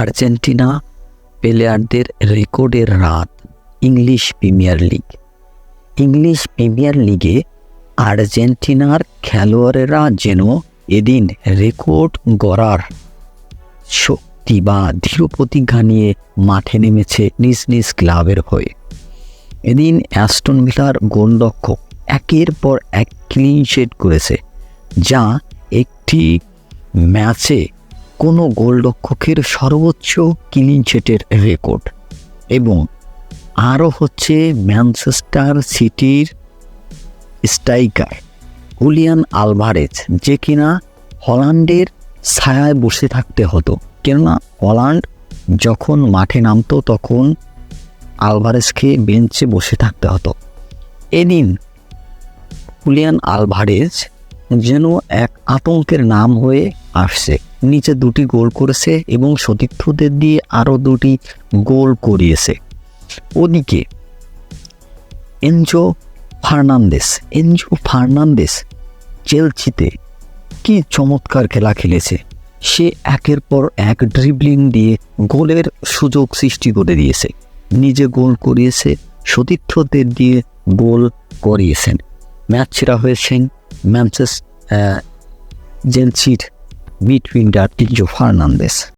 Argentina প্লেয়ারদের রেকর্ডের রাত English Premier league. English Premier লিগে আর্জেন্টিনার খেলোয়াড়েরা যেন এদিন রেকর্ড গড়ার শক্তি বা দৃঢ় প্রতিজ্ঞা নিয়ে মাঠে নেমেছে নিজ নিজ ক্লাবের হয়ে। এদিন অ্যাস্টন ভিলার গোলরক্ষক একের পর এক ক্লিন শেড করেছে, যা একটি ম্যাচে কোনো গোলরক্ষকের সর্বোচ্চ ক্লিন শেটের রেকর্ড এবং আরও হচ্ছে ম্যানচেস্টার সিটির স্ট্রাইকার হুলিয়ান আলভারেজ যে কিনা হল্যান্ডের ছায়ায় বসে থাকতে হতো। কেননা হল্যান্ড যখন মাঠে নামতো তখন আলভারেজকে বেঞ্চে বসে থাকতে হতো। এদিন হুলিয়ান আলভারেজ যেন এক আতঙ্কের নাম হয়ে আসছে। নিচে দুটি গোল করেছে এবং সতীর্থদের দিয়ে আরও দুটি গোল করিয়েছে। ওদিকে, এনজো ফার্নান্দেস এনজো ফার্নান্দেস চেলসিতে কি চমৎকার খেলা খেলেছে। সে একের পর এক ড্রিবলিং দিয়ে গোলের সুযোগ সৃষ্টি করে দিয়েছে। নিজে গোল করিয়েছে, সতীর্থদের দিয়ে গোল করিয়েছেন। ম্যাচ সেরা হয়েছেন Memphis uh, Gensir between Dartillo Fernandez.